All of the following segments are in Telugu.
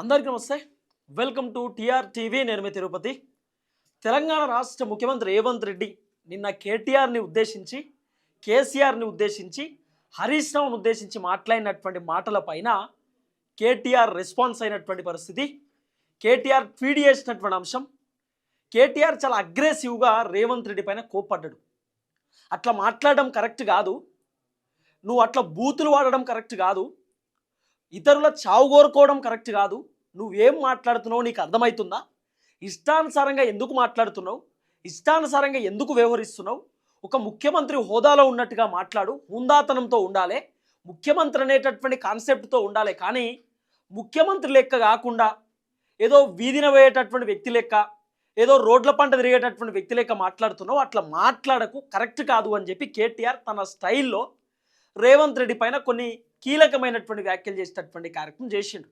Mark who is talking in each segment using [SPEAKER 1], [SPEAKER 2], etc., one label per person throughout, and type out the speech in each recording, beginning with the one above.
[SPEAKER 1] అందరికీ నమస్తే. వెల్కమ్ టు టిఆర్ టీవీ నేను మీ తిరుపతి. తెలంగాణ రాష్ట్ర ముఖ్యమంత్రి రేవంత్ రెడ్డి నిన్న కేటీఆర్ని ఉద్దేశించి కేసీఆర్ని ఉద్దేశించి హరీష్ రావును ఉద్దేశించి మాట్లాడినటువంటి మాటల పైన కేటీఆర్ రెస్పాన్స్ అయినటువంటి పరిస్థితి. కేటీఆర్ ట్వీట్ చేసినటువంటి అంశం కేటీఆర్ చాలా అగ్రెసివ్గా రేవంత్ రెడ్డి పైన కోప్పడ్డాడు. అట్లా మాట్లాడడం కరెక్ట్ కాదు. నువ్వు అట్లా బూతులు వాడడం కరెక్ట్ కాదు. ఇతరుల చావు కోరుకోవడం కరెక్ట్ కాదు. నువ్వేం మాట్లాడుతున్నావు నీకు అర్థమవుతుందా ఇష్టానుసారంగా ఎందుకు మాట్లాడుతున్నావు? ఇష్టానుసారంగా ఎందుకు వ్యవహరిస్తున్నావు? ఒక ముఖ్యమంత్రి హోదాలో ఉన్నట్టుగా మాట్లాడు హుందాతనంతో ఉండాలి ముఖ్యమంత్రి అనేటటువంటి కాన్సెప్ట్తో ఉండాలి కానీ ముఖ్యమంత్రి లెక్క కాకుండా ఏదో వీధిన వేయేటటువంటి వ్యక్తి లెక్క ఏదో రోడ్ల పంట తిరిగేటటువంటి వ్యక్తి లెక్క మాట్లాడుతున్నావు అట్లా మాట్లాడకు కరెక్ట్ కాదు అని చెప్పి కేటీఆర్ తన స్టైల్లో రేవంత్ రెడ్డి పైన కొన్ని కీలకమైనటువంటి వ్యాఖ్యలు చేసేటటువంటి కార్యక్రమం చేసిండు.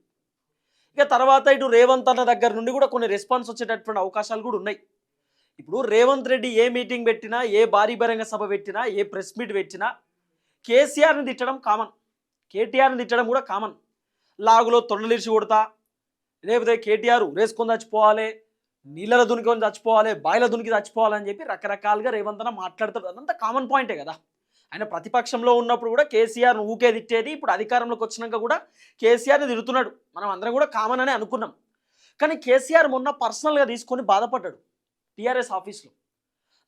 [SPEAKER 1] ఇక తర్వాత ఇటు రేవంత్ అన్న దగ్గర నుండి కూడా కొన్ని రెస్పాన్స్ వచ్చేటటువంటి అవకాశాలు కూడా ఉన్నాయి. ఇప్పుడు రేవంత్ రెడ్డి ఏ మీటింగ్ పెట్టినా ఏ భారీ బహిరంగ సభ పెట్టినా ఏ ప్రెస్ మీట్ పెట్టినా కేసీఆర్ని తిట్టడం కామన్ కేటీఆర్ని తిట్టడం కూడా కామన్ లాగులో తొండలిరిచి కొడతా లేకపోతే కేటీఆర్ రేసుకొని చచ్చిపోవాలి నీళ్ళ దునికొని చచ్చిపోవాలి బాయిల దునికి చచ్చిపోవాలని చెప్పి రకరకాలుగా రేవంత్ అన్న మాట్లాడతాడు. అదంతా కామన్ పాయింటే కదా. ఆయన ప్రతిపక్షంలో ఉన్నప్పుడు కూడా కేసీఆర్ ఊకే తిట్టేది ఇప్పుడు అధికారంలోకి వచ్చినాక కూడా కేసీఆర్ని తిడుతున్నాడు. మనం అందరం కూడా కామన్ అని అనుకున్నాం. కానీ కేసీఆర్ మొన్న పర్సనల్గా తీసుకొని బాధపడ్డాడు టీఆర్ఎస్ ఆఫీస్లో.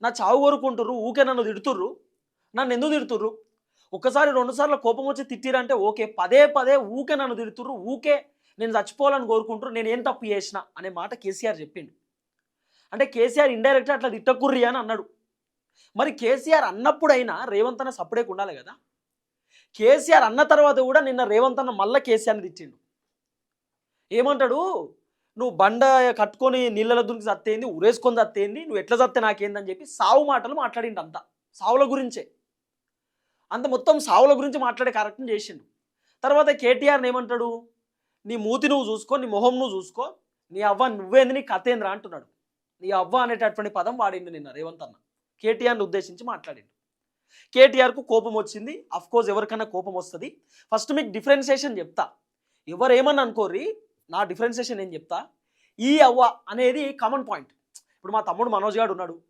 [SPEAKER 1] నా చావు కోరుకుంటుర్రు ఊకే నన్ను తిడుతుర్రు నన్ను ఎందుకు తిడుతుర్రు? ఒక్కసారి రెండుసార్లు కోపం వచ్చి తిట్టిరంటే ఓకే పదే పదే ఊకే నన్ను తిడుతుర్రు ఊకే నేను చచ్చిపోవాలని కోరుకుంటారు నేను ఏం తప్పు చేసిన అనే మాట కేసీఆర్ చెప్పిండు. అంటే కేసీఆర్ ఇండైరెక్ట్గా అట్లా తిట్టకుర్రి అని అన్నాడు. మరి కేసీఆర్ అన్నప్పుడైనా రేవంత్ అన్న సపరేట్ ఉండాలి కదా? కేసీఆర్ అన్న తర్వాత కూడా నిన్న రేవంత్ అన్న మళ్ళీ కేసీఆర్ని తెచ్చిండు ఏమంటాడు? నువ్వు బండ కట్టుకొని నీళ్ళ దునికి చత్తేంది ఉరేసుకొని చత్తేంది నువ్వు ఎట్లా చస్తే నాకేందని చెప్పి సావు మాటలు మాట్లాడిండు అంతా. సావుల గురించే. అంత మొత్తం సావుల గురించి మాట్లాడే కార్యక్రమం చేసిండు. తర్వాత కేటీఆర్ని ఏమంటాడు? నీ మూతి నువ్వు చూసుకో నీ మొహం నువ్వు చూసుకో నీ అవ్వ నువ్వేంది నీ కథేంద్ర అంటున్నాడు. నీ అవ్వ అనేటటువంటి పదం వాడిండు నిన్న రేవంత్ అన్న. కేటీఆర్ని ఉద్దేశించి మాట్లాడిండు. కేటీఆర్కు కోపం వచ్చింది. అఫ్ కోర్స్ ఎవరికైనా కోపం వస్తుంది. ఫస్ట్ మీకు డిఫరెన్సియేషన్ చెప్తా. ఎవరేమని ఏమని అనుకోర్రి నా డిఫరెన్సియేషన్ ఏం చెప్తా? ఈ అవ్వ అనేది కామన్ పాయింట్ ఇప్పుడు మా తమ్ముడు మనోజ్ గారు ఉన్నాడు.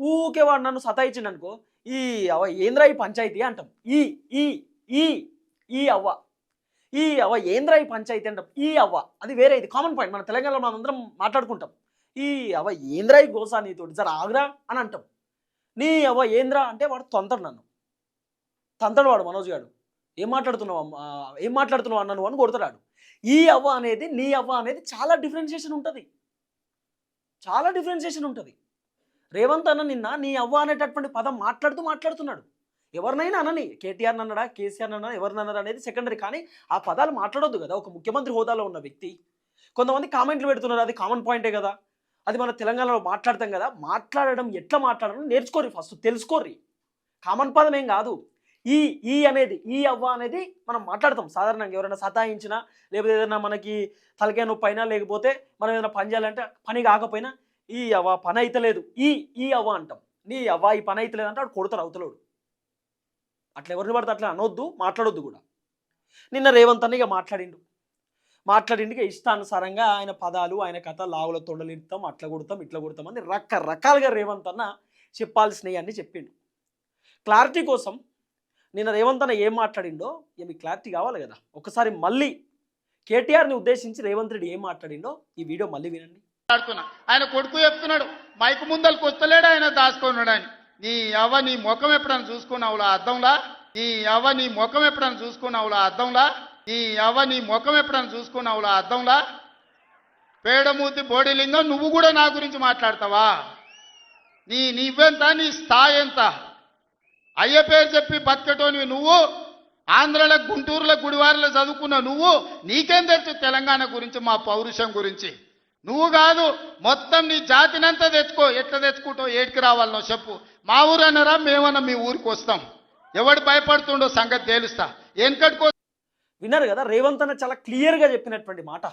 [SPEAKER 1] ఊకే వాడు నన్ను సతాయించిండు అనుకో ఈ అవ్వ ఏంద్రా ఈ పంచాయతీ అంటాం. ఈ ఈ ఈ ఈ అవ్వ. ఈ అవ్వ ఏంద్రా ఈ పంచాయతీ అంటాం. ఈ అవ్వ. అది వేరే ఇది కామన్ పాయింట్ మన తెలంగాణలో మనందరం అందరం మాట్లాడుకుంటాం. ఈ అవ్వ ఏంద్రా ఈ గోసా నీతోటి? జర ఆగ్రా అని అంటాం. నీ అవ్వ ఏంద్రా అంటే వాడు తొంతడు నన్ను. తంతడు వాడు మనోజ్ గాడు. ఏం మాట్లాడుతున్నావు అమ్మా? ఏం మాట్లాడుతున్నావు అన్నను అని కొడతాడు ఈ అవ్వ అనేది నీ అవ్వ అనేది చాలా డిఫరెన్షియేషన్ ఉంటుంది. చాలా డిఫరెన్షియేషన్ ఉంటుంది. రేవంత్ అన్న నిన్న నీ అవ్వ అనేటటువంటి పదం మాట్లాడుతూ మాట్లాడుతున్నాడు. ఎవరినైనా అనని కేటీఆర్ అన్నాడా కేసీఆర్ అన్నాడా ఎవరిని అనేది సెకండరీ కానీ ఆ పదాలు మాట్లాడొద్దు కదా. ఒక ముఖ్యమంత్రి హోదాలో ఉన్న వ్యక్తి. కొంతమంది కామెంట్లు పెడుతున్నారు అది కామన్ పాయింటే కదా. అది మన తెలంగాణలో మాట్లాడతాం కదా మాట్లాడడం ఎట్లా మాట్లాడడం నేర్చుకోరి ఫస్ట్ తెలుసుకోర్రి. కామన్ పదం ఏం కాదు. ఈ ఈ అనేది ఈ అవ్వ అనేది మనం మాట్లాడతాం. సాధారణంగా ఎవరైనా సతాయించినా లేకపోతే ఏదైనా మనకి తలకాయ నొప్పి అయినా లేకపోతే మనం ఏదైనా పని చేయాలంటే పని కాకపోయినా ఈ అవ్వ పని అయితలేదు ఈ ఈ అవ్వ అంటాం. నీ అవ్వ ఈ పని అయితలేదు అంటే వాడు కొడతారు అవతలోడు. అట్లా ఎవరిని పడితే అట్లా అనొద్దు మాట్లాడొద్దు కూడా. నిన్న రేవంత్ అన్నయ్య ఇక మాట్లాడిండు. మాట్లాడిండిగా ఇష్టానుసారంగా ఆయన పదాలు ఆయన కథ లావుల తొండలిడతాం అట్లా కొడతాం ఇట్లా కొడతాం అని రకరకాలుగా రేవంత్ అన్న చెప్పాల్సినవి అన్నీ చెప్పిండు. క్లారిటీ కోసం నిన్న రేవంత్ అన్న ఏం మాట్లాడిండో ఇక క్లారిటీ కావాలి కదా. ఒకసారి మళ్ళీ కేటీఆర్ని ఉద్దేశించి రేవంత్ రెడ్డి ఏం మాట్లాడిండో ఈ వీడియో మళ్ళీ వినండి.
[SPEAKER 2] ఆయన కొడుకు చెప్తున్నాడు మైకు ముందలకు వస్తలేడు ఆయన దాచుకున్నాడు అని. నీ అవ్వ నీ ముఖం ఎప్పుడైనా చూసుకున్నావులా అర్థంలా నీ అవ్వ నీ ముఖం ఎప్పుడైనా చూసుకున్నావులా అర్థంలా నీ అవ్వ నీ ముఖం ఎప్పుడన్నా చూసుకున్నావులా? అర్థంలా? పేడమూతి బోడిలింగం నువ్వు కూడా నా గురించి మాట్లాడతావా? నీ నీవెంత నీ స్థాయి ఎంత? అయ్య పేరు చెప్పి బతికటోనివి నువ్వు? ఆంధ్రలో గుంటూరులో గుడివారిలో చదువుకున్న నువ్వు? నీకేం తెలుసు తెలంగాణ గురించి మా పౌరుషం గురించి? నువ్వు కాదు మొత్తం నీ జాతినంతా తెచ్చుకో. ఎట్లా తెచ్చుకుంటావు ఏడికి రావాలనో చెప్పు. మా ఊరు అన్నారా మేమన్నా మీ ఊరికి వస్తాం. ఎవడు భయపడుతుండో సంగతి తేలుస్తా. వెనకటికో
[SPEAKER 1] విన్నారు కదా రేవంత్ అన్న చాలా క్లియర్గా చెప్పినటువంటి మాట.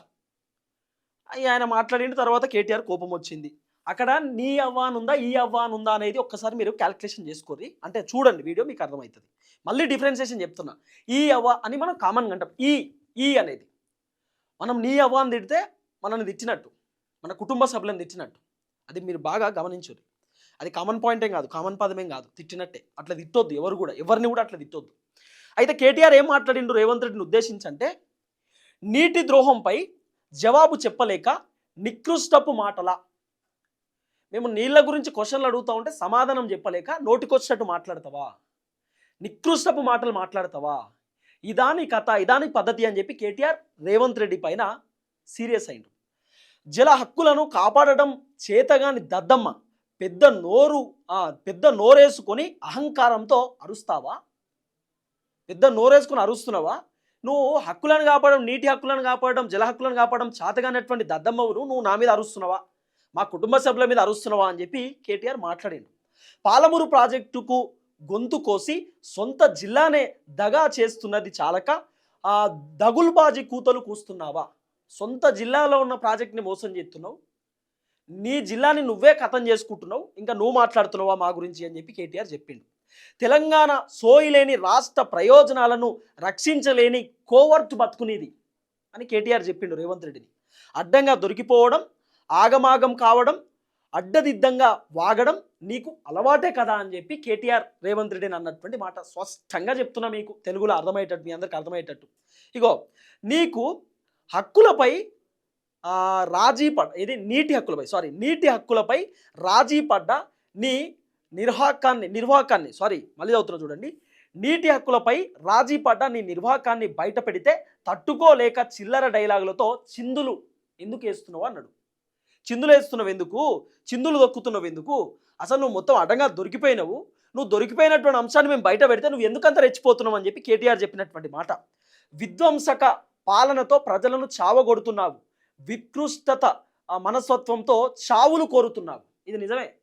[SPEAKER 1] ఆయన మాట్లాడిన తర్వాత కేటీఆర్ కోపం వచ్చింది. అక్కడ నీ అవ్వానుందా ఈ అవ్వానుందా అనేది ఒక్కసారి మీరు క్యాలిక్యులేషన్ చేసుకోరి అంటే చూడండి వీడియో మీకు అర్థమవుతుంది. మళ్ళీ డిఫరెన్సియేషన్ చెప్తున్నా. ఈ అవ్వ అని మనం కామన్గా అంటాం. ఈ ఈ అనేది. మనం నీ అవ్వాన్ని తిడితే మనల్ని తిట్టినట్టు. మన కుటుంబ సభ్యులను తిట్టినట్టు. అది మీరు బాగా గమనించరు అది కామన్ పాయింట్ ఏం కాదు కామన్ పదమేం కాదు. తిట్టినట్టే. అట్లా తిట్టొద్దు ఎవరు కూడా. ఎవరిని కూడా అట్లా తిట్టొద్దు. అయితే కేటీఆర్ ఏం మాట్లాడిండు రేవంత్ రెడ్డిని ఉద్దేశించంటే నీటి ద్రోహంపై జవాబు చెప్పలేక నికృష్టపు మాటల మేము నీళ్ళ గురించి క్వశ్చన్లు అడుగుతా ఉంటే సమాధానం చెప్పలేక నోటికొచ్చినట్టు మాట్లాడతావా? నికృష్టపు మాటలు మాట్లాడతావా? ఇదాని కథ ఇదాని పద్ధతి అని చెప్పి కేటీఆర్ రేవంత్ రెడ్డి పైన సీరియస్ అయిండు. జల హక్కులను కాపాడడం చేతగాని దద్దమ్మ పెద్ద నోరు పెద్ద నోరేసుకొని అహంకారంతో అరుస్తావా? పెద్ద నోరేసుకుని అరుస్తున్నావా? నువ్వు హక్కులను కాపాడడం నీటి హక్కులను కాపాడడం జల హక్కులను కాపాడడం చాతగానటువంటి దద్దమ్మవును నువ్వు నా మీద అరుస్తున్నావా? మా కుటుంబ సభ్యుల మీద అరుస్తున్నావా? అని చెప్పి కేటీఆర్ మాట్లాడాడు. పాలమూరు ప్రాజెక్టుకు గొంతు కోసి సొంత జిల్లానే దగా చేస్తున్నది చాలక ఆ దగుల్బాజీ కూతలు కూస్తున్నావా? సొంత జిల్లాలో ఉన్న ప్రాజెక్ట్ని మోసం చేస్తున్నావు. నీ జిల్లాని నువ్వే కథం చేసుకుంటున్నావు. ఇంకా నువ్వు మాట్లాడుతున్నావా మా గురించి అని చెప్పి కేటీఆర్ చెప్పిండు. తెలంగాణ సోయిలేని రాష్ట్ర ప్రయోజనాలను రక్షించలేని కోవర్త్ బతుకునేది అని కేటీఆర్ చెప్పిండు రేవంత్ రెడ్డిని. అడ్డంగా దొరికిపోవడం ఆగమాగం కావడం అడ్డదిద్దంగా వాగడం నీకు అలవాటే కదా అని చెప్పి కేటీఆర్ రేవంత్ రెడ్డిని అన్నటువంటి మాట స్పష్టంగా చెప్తున్నా మీకు. తెలుగులో అర్థమయ్యేటట్టు మీ అందరికి అర్థమయ్యేటట్టు. ఇగో నీకు హక్కులపై రాజీ పడ్డ ఇది నీటి హక్కులపై సారీ నీటి హక్కులపై రాజీ పడ్డ నీ నిర్వాహకాన్ని నిర్వాహకాన్ని సారీ మళ్ళీ చదువుతున్నా చూడండి. నీటి హక్కులపై రాజీ పడ్డ నీ నిర్వాహకాన్ని బయట పెడితే తట్టుకోలేక చిల్లర డైలాగులతో చిందులు ఎందుకు వేస్తున్నావు అన్నాడు. చిందులు వేస్తున్నావు ఎందుకు? చిందులు దొక్కుతున్నావు ఎందుకు? అసలు నువ్వు మొత్తం అడ్డంగా దొరికిపోయినావు. నువ్వు దొరికిపోయినటువంటి అంశాన్ని మేము బయట పెడితే నువ్వు ఎందుకంత రెచ్చిపోతున్నావు అని చెప్పి కేటీఆర్ చెప్పినటువంటి మాట. విధ్వంసక పాలనతో ప్రజలను చావగొడుతున్నావు. వికృష్టత మనస్తత్వంతో చావులు కోరుతున్నావు. ఇది నిజమే?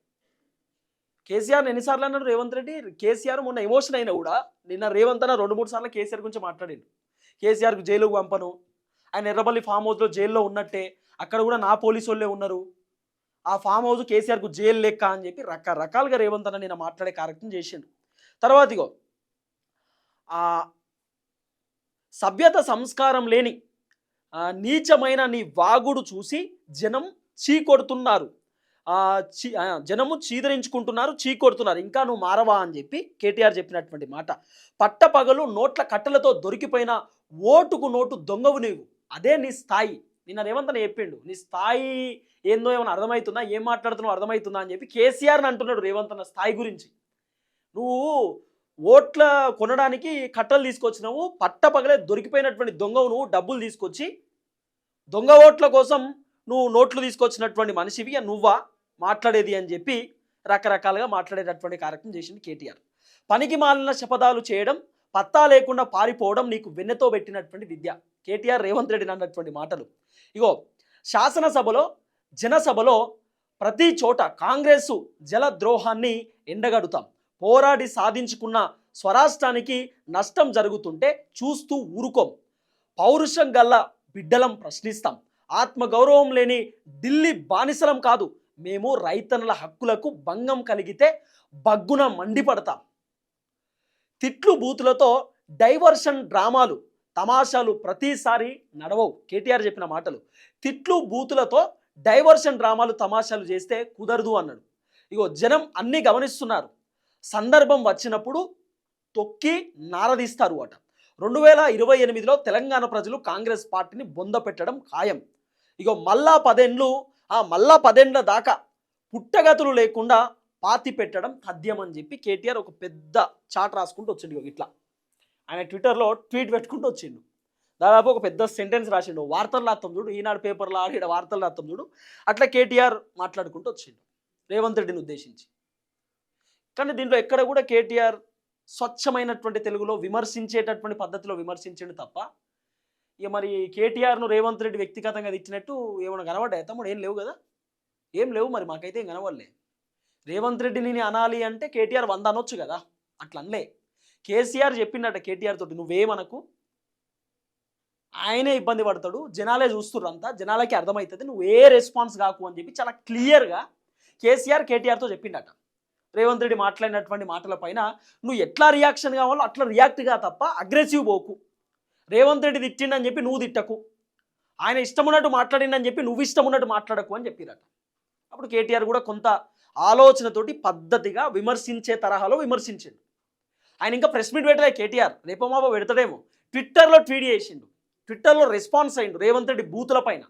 [SPEAKER 1] కేసీఆర్ ఎన్నిసార్లు అన్నాడు రేవంత్ రెడ్డి? కేసీఆర్ మొన్న ఎమోషన్ అయినా కూడా నిన్న రేవంత్ అన్న రెండు మూడు సార్లు కేసీఆర్ గురించి మాట్లాడిండు. కేసీఆర్కు జైలుకు పంపను. ఆయన ఎర్రబల్లి ఫామ్ హౌస్లో జైల్లో ఉన్నట్టే అక్కడ కూడా నా పోలీసు వాళ్ళే ఉన్నారు. ఆ ఫామ్ హౌస్ కేసీఆర్కు జైలు లెక్క అని చెప్పి రకరకాలుగా రేవంత్ అన్న నిన్న మాట్లాడే కార్యక్రమం చేసిండు. తర్వాత ఇగో సభ్యత సంస్కారం లేని నీచమైన నీ వాగుడు చూసి జనం చీకొడుతున్నారు. జనము చీదరించుకుంటున్నారు చీకొడుతున్నారు. ఇంకా నువ్వు మారవా అని చెప్పి కేటీఆర్ చెప్పినటువంటి మాట. పట్టపగలు నోట్ల కట్టలతో దొరికిపోయిన ఓటుకు నోటు దొంగవు నీవు. అదే నీ స్థాయి. నిన్న రేవంత్ చెప్పిండు నీ స్థాయి ఏందో ఏమైనా అర్థమవుతుందా? ఏం మాట్లాడుతున్నావు అర్థమవుతుందా అని చెప్పి కేసీఆర్ని అంటున్నాడు రేవంత్ అన్న స్థాయి గురించి. నువ్వు ఓట్ల కొనడానికి కట్టలు తీసుకొచ్చినావు పట్టపగలే దొరికిపోయినటువంటి దొంగవు నువ్వు డబ్బులు తీసుకొచ్చి దొంగ ఓట్ల కోసం నువ్వు నోట్లు తీసుకొచ్చినటువంటి మనిషివి ఇక నువ్వా? మాట్లాడేది అని చెప్పి రకరకాలుగా మాట్లాడేటటువంటి కార్యక్రమం చేసింది కేటీఆర్. పనికి మాలిన శపథాలు చేయడం పత్తా లేకుండా పారిపోవడం నీకు వెన్నెతో పెట్టినటువంటి విద్య. కేటీఆర్ రేవంత్ రెడ్డి అన్నటువంటి మాటలు. ఇగో శాసనసభలో జనసభలో ప్రతి చోట కాంగ్రెసు జలద్రోహాన్ని ఎండగడుతాం. పోరాడి సాధించుకున్న స్వరాష్ట్రానికి నష్టం జరుగుతుంటే చూస్తూ ఊరుకోం. పౌరుషం గల్ల బిడ్డలం ప్రశ్నిస్తాం. ఆత్మగౌరవం లేని ఢిల్లీ బానిసలం కాదు. మేము రైతన్నల హక్కులకు భంగం కలిగితే బగ్గున మండిపడతాం. తిట్లు బూతులతో డైవర్షన్ డ్రామాలు తమాషాలు ప్రతిసారి నడవవు. కేటీఆర్ చెప్పిన మాటలు. తిట్లు బూతులతో డైవర్షన్ డ్రామాలు తమాషాలు చేస్తే కుదరదు అన్నాడు. ఇగో జనం అన్నీ గమనిస్తున్నారు. సందర్భం వచ్చినప్పుడు తొక్కి నారదీస్తారు అట. రెండు వేల ఇరవై ఎనిమిదిలో తెలంగాణ ప్రజలు కాంగ్రెస్ పార్టీని బొంద పెట్టడం ఖాయం. ఇగో మళ్ళా పదేండ్లు ఆ మళ్ళా పదేండ్ల దాకా పుట్టగతులు లేకుండా పాతి పెట్టడం తథ్యం అని చెప్పి కేటీఆర్ ఒక పెద్ద చాట్ రాసుకుంటూ వచ్చిండు ఇట్లా. ఆయన ట్విట్టర్లో ట్వీట్ పెట్టుకుంటూ వచ్చిండు. దాదాపు ఒక పెద్ద సెంటెన్స్ రాసిండు. వార్తలు రాస్తాం చూడు ఈనాడు పేపర్లో ఆడిన వార్తలు రాస్తాం చూడు అట్లా కేటీఆర్ మాట్లాడుకుంటూ వచ్చిండు రేవంత్ రెడ్డిని ఉద్దేశించి. కానీ దీంట్లో ఎక్కడ కూడా కేటీఆర్ స్వచ్ఛమైనటువంటి తెలుగులో విమర్శించేటటువంటి పద్ధతిలో విమర్శించండు తప్ప ఇక మరి కేటీఆర్ను రేవంత్ రెడ్డి వ్యక్తిగతంగా ఇచ్చినట్టు ఏమైనా కనబడ్డాయి? తమ్ముడు ఏం లేవు కదా? ఏం లేవు మరి మాకైతే ఏం కనబడలే. రేవంత్ రెడ్డిని నేను అనాలి అంటే కేటీఆర్ వంద అనొచ్చు కదా? అట్లా అనలే కేసీఆర్ చెప్పిండట కేటీఆర్ తోటి నువ్వేమనకు? ఆయనే ఇబ్బంది పడతాడు జనాలే చూస్తుర్రు అంతా జనాలకి అర్థమవుతుంది నువ్వు ఏ రెస్పాన్స్ కాకు అని చెప్పి చాలా క్లియర్గా కేసీఆర్ కేటీఆర్తో చెప్పిండట. రేవంత్ రెడ్డి మాట్లాడినటువంటి మాటల పైన నువ్వు ఎట్లా రియాక్షన్ కావాలో అట్లా రియాక్ట్గా తప్ప అగ్రెసివ్ పోకు. రేవంత్ రెడ్డి తిట్టిండని చెప్పి నువ్వు తిట్టకు. ఆయన ఇష్టం ఉన్నట్టు మాట్లాడిండని చెప్పి నువ్వు ఇష్టం ఉన్నట్టు మాట్లాడకు అని చెప్పిరట. అప్పుడు కేటీఆర్ కూడా కొంత ఆలోచనతోటి పద్ధతిగా విమర్శించే తరహాలో విమర్శించిండు. ఆయన ఇంకా ప్రెస్ మీట్ పెట్టలే కేటీఆర్. రేపో మాపో పెడతాడేమో. ట్విట్టర్లో ట్వీట్ చేసిండు. ట్విట్టర్లో రెస్పాన్స్ అయిండు రేవంత్ రెడ్డి బూతుల పైన.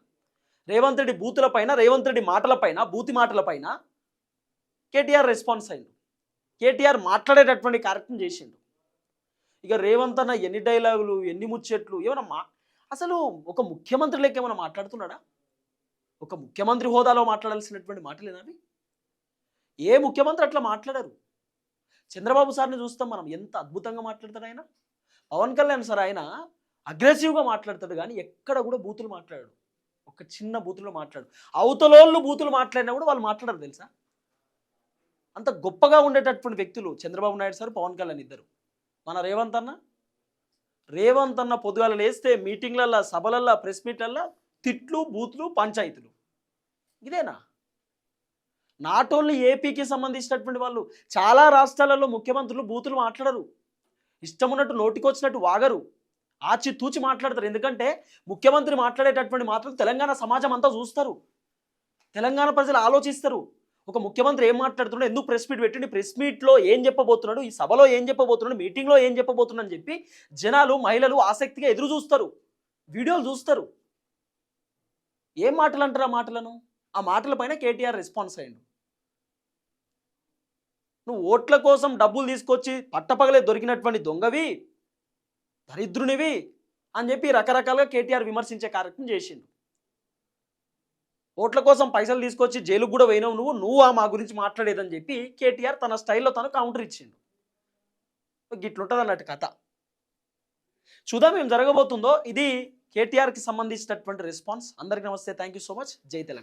[SPEAKER 1] రేవంత్ రెడ్డి బూతుల పైన రేవంత్ రెడ్డి మాటల పైన బూతి మాటల పైన కేటీఆర్ రెస్పాన్స్ అయిండు. కేటీఆర్ మాట్లాడేటటువంటి కార్యక్రమం చేసిండు. ఇక రేవంత్ అన్న ఎన్ని డైలాగులు ఎన్ని ముచ్చట్లు ఏమైనా మా అసలు ఒక ముఖ్యమంత్రి లెక్క ఏమైనా మాట్లాడుతున్నాడా? ఒక ముఖ్యమంత్రి హోదాలో మాట్లాడాల్సినటువంటి మాటలేనా ఏ ముఖ్యమంత్రి అట్లా మాట్లాడరు? చంద్రబాబు సార్ని చూస్తాం మనం ఎంత అద్భుతంగా మాట్లాడతాడు ఆయన? పవన్ కళ్యాణ్ సార్ ఆయన అగ్రెసివ్గా మాట్లాడతాడు కానీ ఎక్కడ కూడా బూతులు మాట్లాడాడు. ఒక చిన్న బూతులో మాట్లాడు. అవతలోళ్ళు బూతులు మాట్లాడినా కూడా వాళ్ళు మాట్లాడరు తెలుసా? అంత గొప్పగా ఉండేటటువంటి వ్యక్తులు చంద్రబాబు నాయుడు సార్ పవన్ కళ్యాణ్ ఇద్దరు. మన రేవంత్ అన్న? రేవంత్ అన్న పొద్దుగాల లేస్తే మీటింగ్లల్లో సభలల్లో ప్రెస్ మీట్లల్లో తిట్లు బూతులు పంచాయతీలు. ఇదేనా? నాట్ ఓన్లీ ఏపీకి సంబంధించినటువంటి వాళ్ళు చాలా రాష్ట్రాలలో ముఖ్యమంత్రులు బూతులు మాట్లాడరు. ఇష్టం ఉన్నట్టు నోటికొచ్చినట్టు వాగరు. ఆచి తూచి మాట్లాడతారు. ఎందుకంటే ముఖ్యమంత్రి మాట్లాడేటటువంటి మాటలు తెలంగాణ సమాజం అంతా చూస్తారు. తెలంగాణ ప్రజలు ఆలోచిస్తారు. ఒక ముఖ్యమంత్రి ఏం మాట్లాడుతున్నాడు ఎందుకు ప్రెస్ మీట్ పెట్టండి ప్రెస్ మీట్లో ఏం చెప్పబోతున్నాడు ఈ సభలో ఏం చెప్పబోతున్నాడు మీటింగ్లో ఏం చెప్పబోతున్నాడు అని చెప్పి జనాలు మహిళలు ఆసక్తిగా ఎదురు చూస్తారు వీడియోలు చూస్తారు. ఏం మాటలు అంటారు ఆ మాటలను? ఆ మాటలపైన కేటీఆర్ రెస్పాన్స్ అయ్యిండు. నువ్వు ఓట్ల కోసం డబ్బులు తీసుకొచ్చి పట్టపగలే దొరికినటువంటి దొంగవి దరిద్రునివి అని చెప్పి రకరకాలుగా కేటీఆర్ విమర్శించే కార్యక్రమం చేసిండు. ఓట్ల కోసం పైసలు తీసుకొచ్చి జైలుకు కూడా పోయినావు నువ్వు నువ్వు ఆ మా గురించి మాట్లాడేదని చెప్పి కేటీఆర్ తన స్టైల్లో తను కౌంటర్ ఇచ్చిండు. గిట్లుంటుంది అన్నట్టు కథ. చూద్దాం ఏం జరగబోతుందో. ఇది కేటీఆర్కి సంబంధించినటువంటి రెస్పాన్స్ అందరికీ నమస్తే. థ్యాంక్ యూ సో మచ్ జై తెలంగాణ.